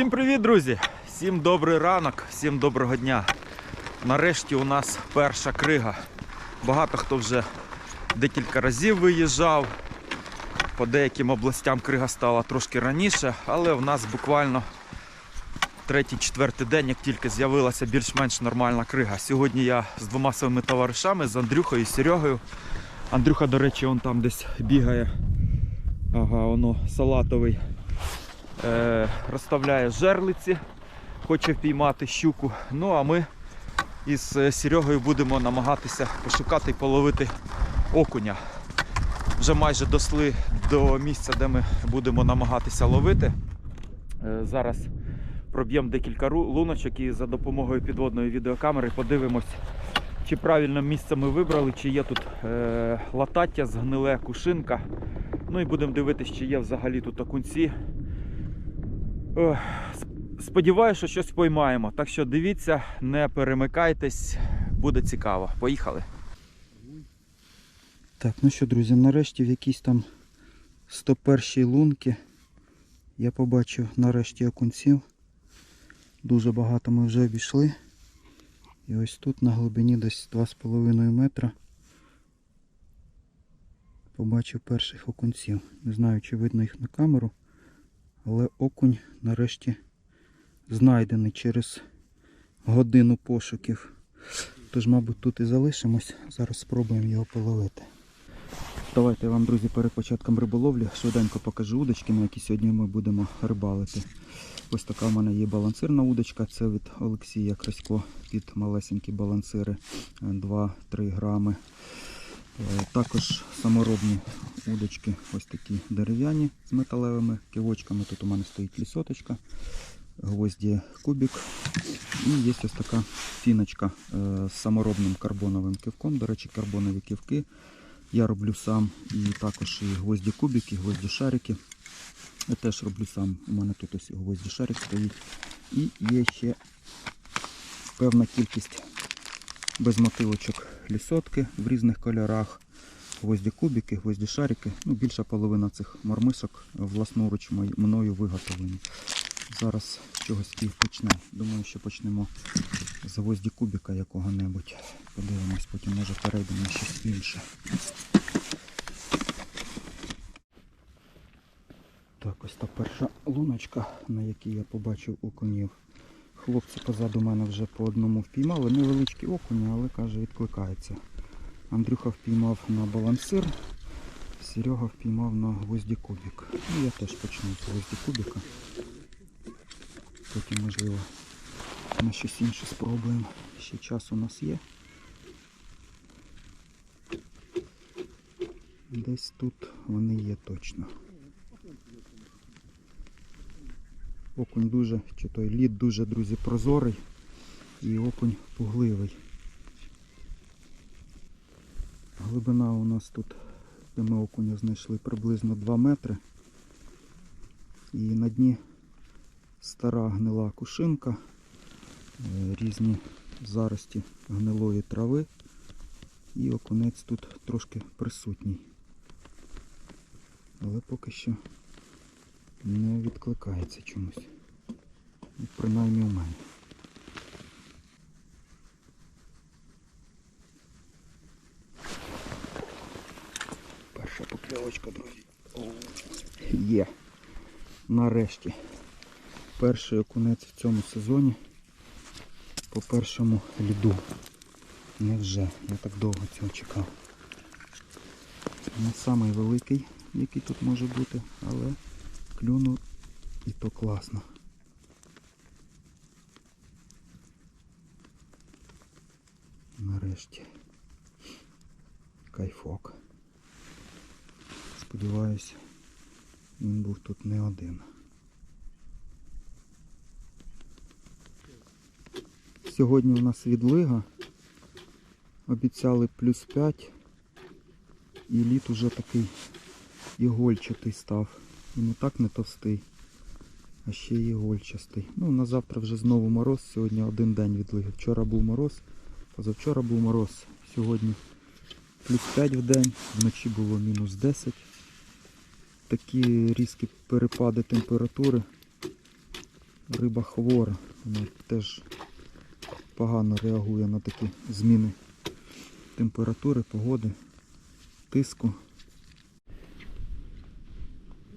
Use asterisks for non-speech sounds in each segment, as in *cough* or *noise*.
Всім привіт, друзі! Всім добрий ранок, всім доброго дня. Нарешті у нас перша крига. Багато хто вже декілька разів виїжджав. По деяким областям крига стала трошки раніше, але в нас буквально третій-четвертий день, як тільки з'явилася більш-менш нормальна крига. Сьогодні я з двома своїми товаришами, з Андрюхою і Серегою. Андрюха, до речі, он там десь бігає. Ага, воно салатовий е, розставляє жерлиці, хоче впіймати щуку. Ну а ми із е, Серегою будемо намагатися пошукати і половити окуня. Вже майже досли до місця, де ми будемо намагатися ловити. Е, зараз проб'ємо декілька луночок і за допомогою підводної відеокамери подивимось, чи правильно місце ми вибрали, чи є тут латаття, згниле кушинка. Ну і будемо дивитися, чи є взагалі тут окунці. Сподіваюся, що щось поймаємо. Так що дивіться, не перемикайтесь, буде цікаво. Поїхали. Так, ну що, друзі, нарешті в якійсь там 101 лунки я побачив нарешті окунців. Дуже багато ми вже обійшли. І ось тут на глибині десь 2,5 метра побачив перших окунців. Не знаю, чи видно їх на камеру, але окунь нарешті знайдений через годину пошуків. Тож, мабуть, тут і залишимось. Зараз спробуємо його половити. Давайте я вам, друзі, перед початком риболовлі швиденько покажу удочки, на які сьогодні ми будемо рибалити. Ось така в мене є балансирна удочка. Це від Олексія Красько під малесенькі балансири е, 2-3 грами. Е, Також саморобні удочки, ось такі дерев'яні з металевими кивочками. Тут у мене стоїть лісоточка, гвозді кубик. І є ось така фіночка е, з саморобним карбоновим кивком. До речі, карбонові кивки я роблю сам. І також і гвозді кубики, гвозді шарики. Я теж роблю сам. У мене тут ось гвозді шарик стоїть. І є ще певна кількість безмотилочок лісотки в різних кольорах. Гвозді кубики, гвозді шарики. Ну, більша половина цих мормишок власноруч мною виготовлені. Зараз чогось і почнемо. Думаю, що почнемо з гвозді кубика якого-небудь. Подивимось, потім може перейдемо на щось інше. Так, ось та перша луночка, на якій я побачив окунів. Хлопці позаду мене вже по одному впіймали. Невеличкі окуні, але каже, відкликається. Андрюха впіймав на балансир, Серега впіймав на гвозді кубик. Ну, я теж почну з гвозді кубика. Потім, можливо, на щось інше спробуємо. Ще час у нас є. Десь тут вони є точно. Окунь дуже, чи той лід дуже, друзі, прозорий і окунь пугливий. Глибина у нас тут, де ми окуня знайшли, приблизно 2 метри. І на дні стара гнила кушинка, е, різні зарості гнилої трави. І окунець тут трошки присутній. Але поки що не відкликається чомусь. Ну, Принаймні у мене. Перша покльовочка, друзі. Є. Нарешті. Перший окунець в цьому сезоні по першому ліду. Невже? Я так довго цього чекав. Не самий великий, який тут може бути, але клюнув і то класно. Нарешті. Кайфок. Сподіваюсь, він був тут не один. Сьогодні у нас відлига. Обіцяли плюс 5. І лід уже такий ігольчатий став. І не так не товстий, а ще й ігольчастий. Ну, на завтра вже знову мороз. Сьогодні один день відлиги. Вчора був мороз, позавчора був мороз. Сьогодні плюс 5 в день, вночі було мінус 10. Такі різкі перепади температури риба хвора. Вона теж погано реагує на такі зміни температури, погоди, тиску.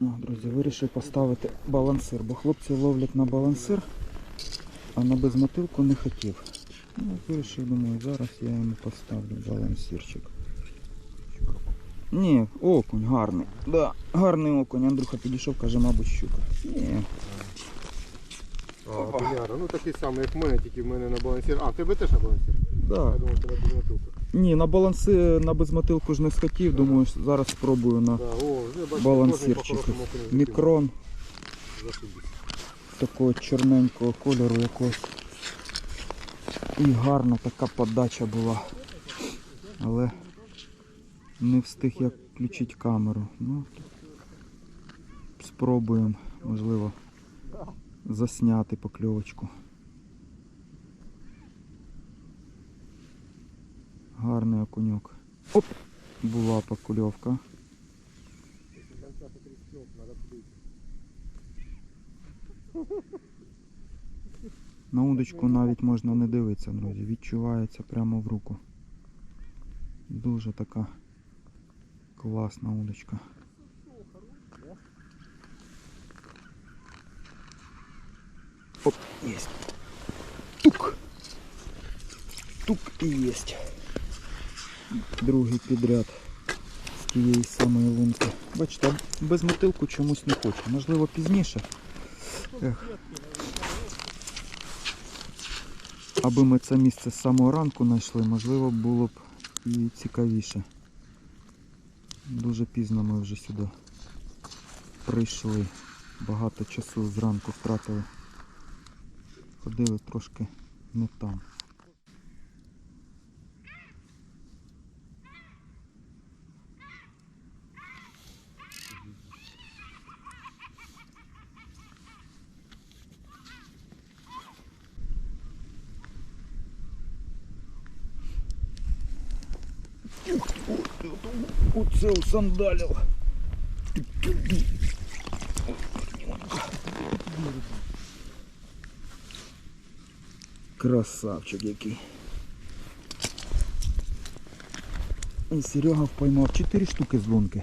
О, друзі, вирішив поставити балансир, бо хлопці ловлять на балансир, а на безмотилку не хотів. Ну, вирішив, думаю, зараз я йому поставлю балансирчик. Ні, окунь гарний. Да, гарний окунь. Андрюха підійшов, каже, мабуть, щука. Ні. А, Толяра, ну такий самий, як в мене, тільки в мене на балансір. А, в тебе теж на балансір? Да. Я думав, тебе без мотилка. Ні, на баланси на безмотилку ж не схотів, думаю, зараз спробую на закинув. Мікрон такого чорненького кольору якогось. І гарна така подача була. Але не встиг я включити камеру. Ну, спробуємо, можливо, засняти покльовочку. Гарний окуньок. Оп! Була покльовка. На удочку навіть можна не дивитися, друзі. Відчувається прямо в руку. Дуже така класна удочка. Оп, есть. Тук. Тук і єсть. Другий підряд з тієї самої лунки. Бачите, без мотилку чомусь не хочу. Можливо, пізніше. Ех. Аби ми це місце з самого ранку знайшли, можливо, було б і цікавіше. Дуже пізно ми вже сюди прийшли. Багато часу зранку втратили. Ходили трошки не там. Оце усандалив. Красавчик який. І Серега впоймав 4 штуки з лунки.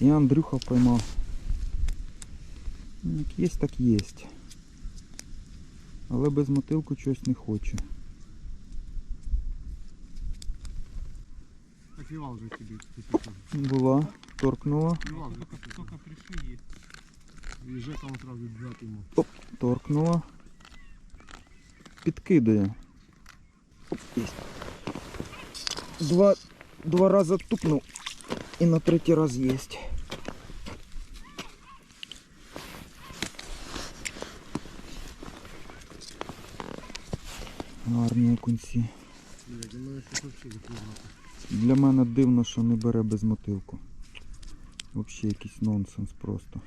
І Андрюха впоймав. Ну, Як є, так є. Але без мотилку чогось не хочу. Кофевал уже тебе, если что. Була, торкнула, Кофевал же. Только пришли есть. И Жека он сразу джак ему. торкнула. Підкидає. Оп, є. Два, два рази тупнув і на третій раз є. Гарні окунці. Блядь, у меня сейчас вообще закрывал. Для мене дивно, що не бере без мотилку. Взагалі якийсь нонсенс просто.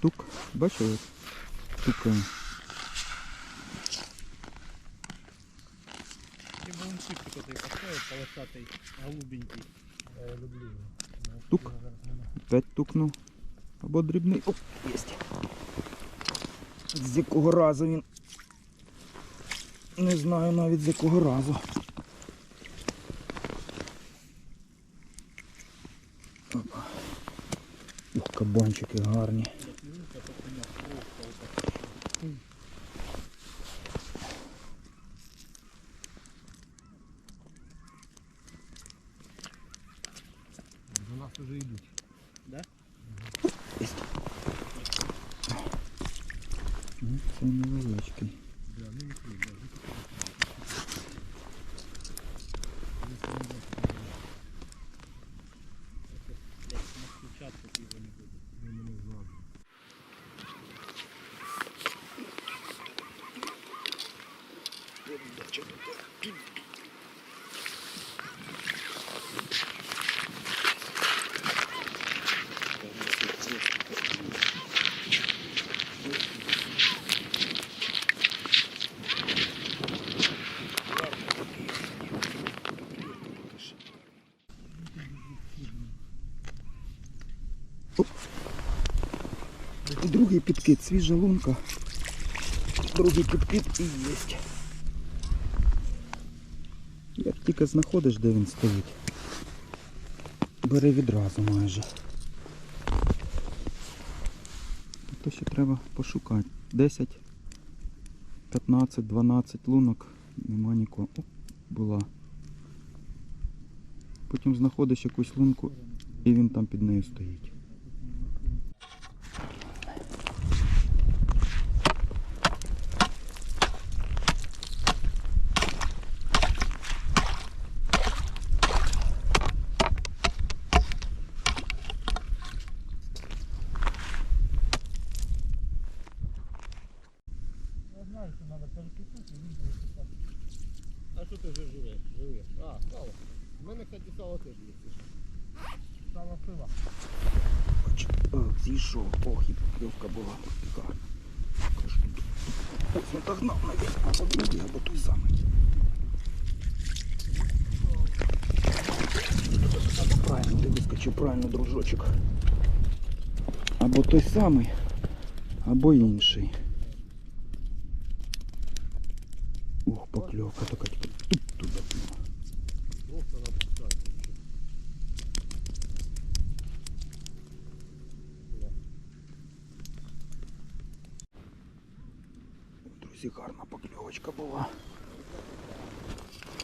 Тук, бачили? Тукає. И балансик какой-то поставил, полосатый, голубенький. Я люблю его. Тук. Опять тукнув. Або дрібний. Оп, єсть. З якого разу він. Не знаю навіть з якого разу. Опа. Ух, кабанчики гарні. Другий підкид, свіжа лунка. Другий підкид і є. Як тільки знаходиш, де він стоїть, бери відразу майже. То ще треба пошукати. 10, 15, 12 лунок, нема нікого. О, була. Потім знаходиш якусь лунку і він там під нею стоїть. живеш? Живеш? А, сало. У мене, кстати, сало теж є. це ж. Сало пива. Ох, зійшов. Ох, і покльовка була гарна. Трошки. Ось він догнав навіть. Або другий, або той самий. Або правильно, ти вискочив, правильно, дружочок. Або той самий, або інший. Ух, покльовка така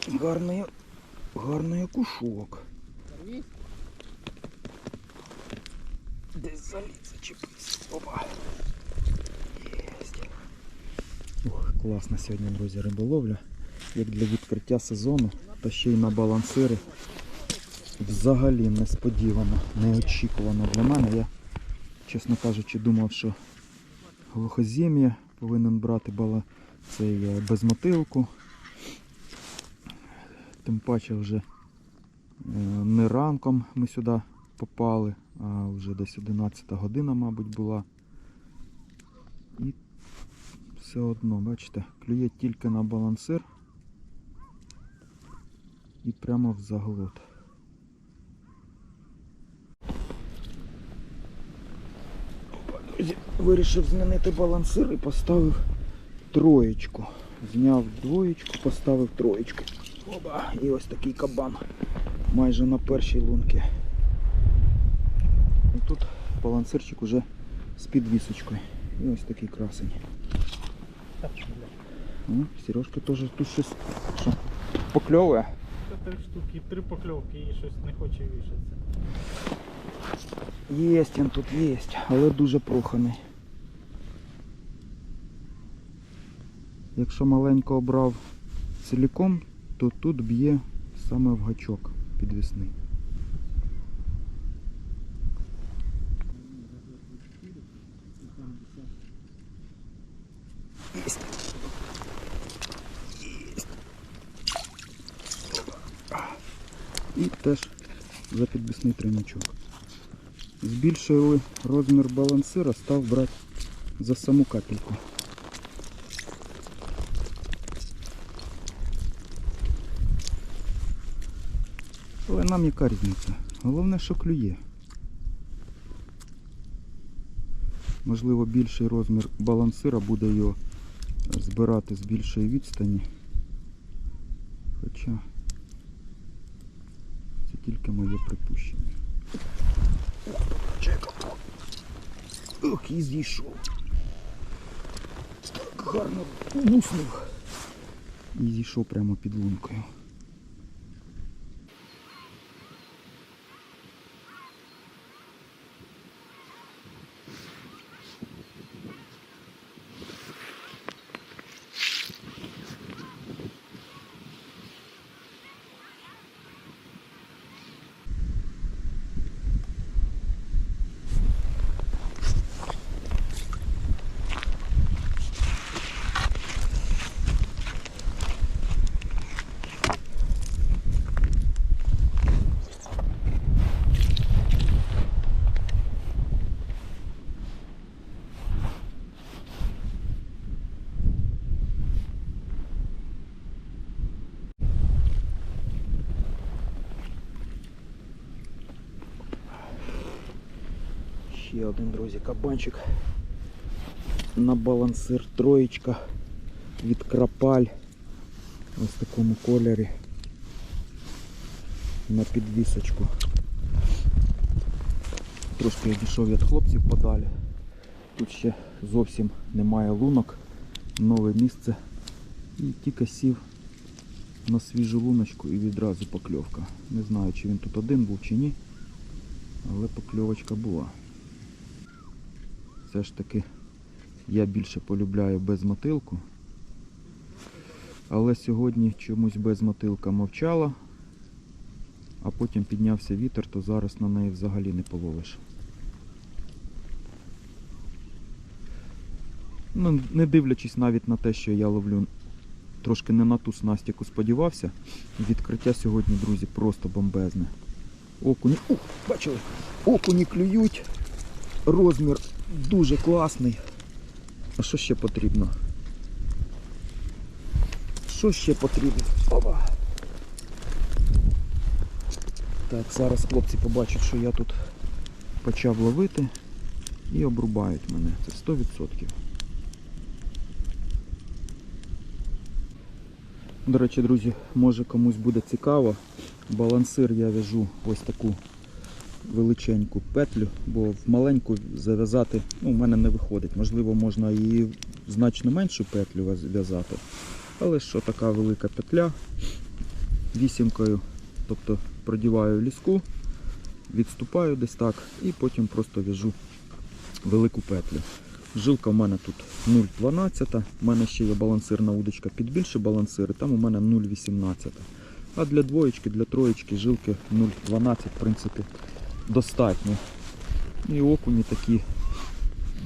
Гарний, гарний окушок. Десь заліз зачепився. Опа. Єсть. Класна сьогодні, друзі, риболовля. Як для відкриття сезону, та ще й на балансири. Взагалі несподівано, неочікувано для мене. Я, чесно кажучи, думав, що глухозім'я повинен брати бала цей е, безмотилку. Тим паче вже е, не ранком ми сюди попали, а вже десь 11 година, мабуть, була. І все одно, бачите, клює тільки на балансир і прямо в заглот. Вирішив змінити балансир і поставив троєчку. Зняв двоєчку, поставив троєчку. Оба, і ось такий кабан майже на першій лунці. І тут балансирчик уже з підвісочкою. І ось такий красень. О, Сережка теж тут щось що, покльовує. Це три штуки, три покльовки і щось не хоче вішатися. Єсть він тут єсть, але дуже проханий. Якщо маленько обрав ціліком, то тут б'є саме в гачок підвісний. І теж за підвісний тройничок. Збільшили розмір балансира, став брати за саму капельку. Але нам яка різниця? Головне, що клює. Можливо, більший розмір балансира буде його збирати з більшої відстані. Хоча це тільки моє припущення. Чекав. Ох, і зійшов. Так гарно буснув. І зійшов прямо під лункою. Ще один, друзі, кабанчик на балансир троєчка від крапаль. Ось в такому кольорі. На підвісочку. Трошки я дійшов від хлопців подалі. Тут ще зовсім немає лунок. Нове місце. І тільки сів на свіжу луночку і відразу покльовка. Не знаю, чи він тут один був чи ні, але покльовочка була. Все ж таки я більше полюбляю без мотилку. Але сьогодні чомусь без мотилка мовчала, а потім піднявся вітер, то зараз на неї взагалі не половиш. Ну, не дивлячись навіть на те, що я ловлю трошки не на ту снастяку яку сподівався. Відкриття сьогодні, друзі, просто бомбезне. Окуні. Ух, бачили? Окуні клюють. Розмір дуже класний. А що ще потрібно? Що ще потрібно? Опа. Так, зараз хлопці побачать, що я тут почав ловити і обрубають мене. Це 100%. До речі, друзі, може комусь буде цікаво. Балансир я в'яжу ось таку величеньку петлю, бо в маленьку зав'язати ну, в мене не виходить. Можливо, можна і значно меншу петлю в'яз- в'язати. Але що така велика петля вісімкою, тобто продіваю ліску, відступаю десь так і потім просто в'яжу велику петлю. Жилка в мене тут 0,12, у мене ще є балансирна удочка під більше балансири, там у мене 0,18. А для двоєчки, для троєчки жилки 0,12 в принципі достатньо. І окуні такі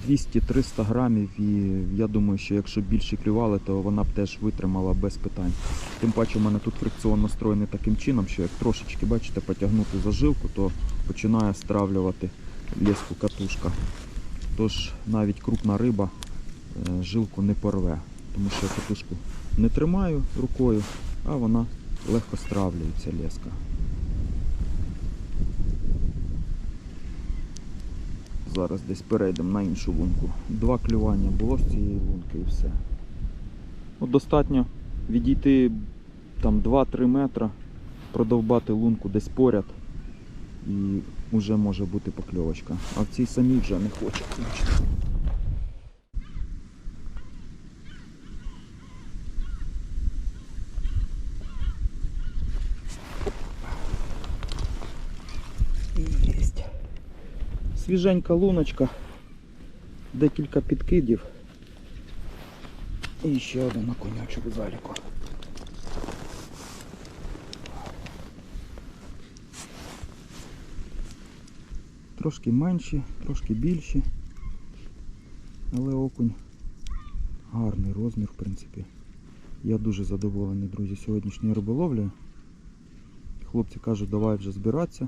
200-300 грамів і я думаю, що якщо більше клювали, то вона б теж витримала без питань. Тим паче у мене тут фрикціон настроєний таким чином, що як трошечки, бачите, потягнути за жилку, то починає стравлювати леску катушка. Тож навіть крупна риба е, жилку не порве, тому що я катушку не тримаю рукою, а вона легко стравлюється леска. Зараз десь перейдемо на іншу лунку. Два клювання було з цієї лунки і все. От достатньо відійти там 2-3 метри, продовбати лунку десь поряд і вже може бути покльовочка. А в цій самій вже не хоче. бачите. Єсть. Свіженька луночка, декілька підкидів. І ще один на конячок заліку. Трошки менші, трошки більші. Але окунь гарний розмір, в принципі. Я дуже задоволений, друзі, сьогоднішньою риболовлею. Хлопці кажуть, давай вже збиратися.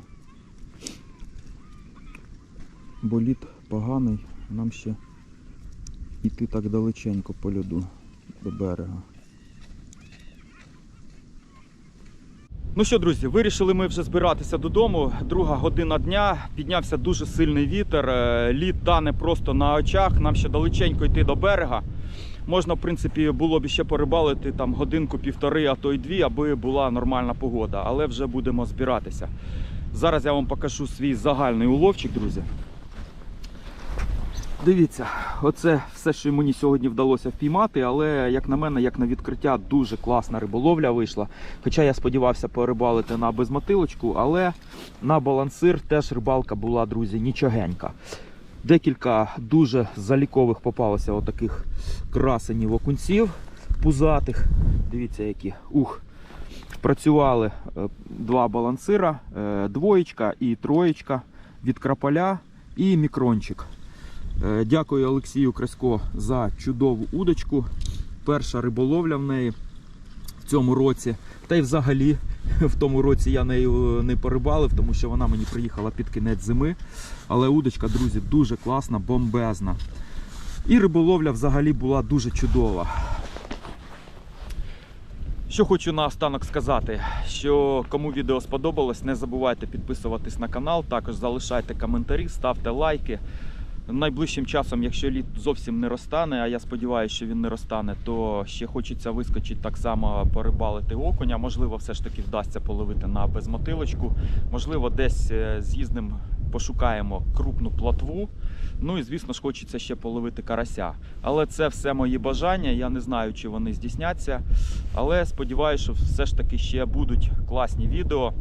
Бо лід поганий, нам ще йти так далеченько по льоду до берега. Ну що, друзі, вирішили ми вже збиратися додому. Друга година дня. Піднявся дуже сильний вітер. е, Лід тане просто на очах. Нам ще далеченько йти до берега. Можна, в принципі, було б ще порибалити там годинку-півтори, а то й дві, аби була нормальна погода. Але вже будемо збиратися. Зараз я вам покажу свій загальний уловчик, друзі. Дивіться, оце все, що мені сьогодні вдалося впіймати, але як на мене, як на відкриття, дуже класна риболовля вийшла. Хоча я сподівався порибалити на безмотилочку, але на балансир теж рибалка була, друзі, нічогенька. Декілька дуже залікових попалося отаких красенів окунців пузатих. Дивіться, які. Ух. Працювали е, два балансира, е, двоєчка і троєчка від крапаля і мікрончик. Е, Дякую Олексію Красько за чудову удочку. Перша риболовля в неї в цьому році. Та й взагалі *laughs* в тому році я нею не порибалив, тому що вона мені приїхала під кінець зими. Але удочка, друзі, дуже класна, бомбезна. І риболовля взагалі була дуже чудова. Що хочу наостанок сказати, що кому відео сподобалось, не забувайте підписуватись на канал, також залишайте коментарі, ставте лайки. Найближчим часом, якщо лід зовсім не розтане, а я сподіваюся, що він не розтане, то ще хочеться вискочити так само порибалити окуня. Можливо, все ж таки вдасться половити на безмотилочку. Можливо, десь е, з'їздимо, пошукаємо крупну плотву. Ну і звісно ж хочеться ще половити карася. Але це все мої бажання. Я не знаю, чи вони здійсняться. Але сподіваюся, що все ж таки ще будуть класні відео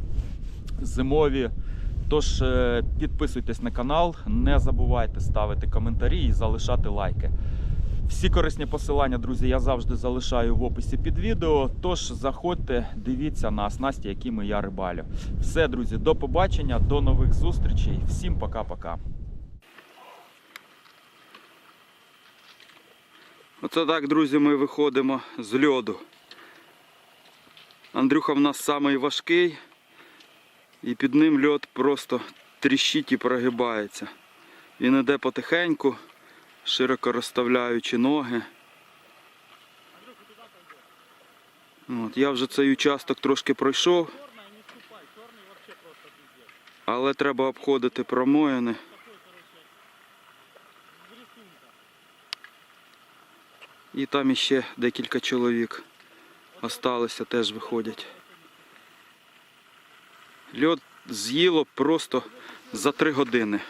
зимові. Тож е, підписуйтесь на канал, не забувайте ставити коментарі і залишати лайки. Всі корисні посилання, друзі, я завжди залишаю в описі під відео. Тож заходьте, дивіться на снасті, якими я рибалю. Все, друзі, до побачення, до нових зустрічей. Всім пока-пока. Оце так, друзі, ми виходимо з льоду. Андрюха в нас самий важкий, і під ним льод просто тріщить і прогибається. Він іде потихеньку, широко розставляючи ноги. От, я вже цей участок трошки пройшов, але треба обходити промоїни. І там іще декілька чоловік осталися, теж виходять. Льод з'їло просто за три години.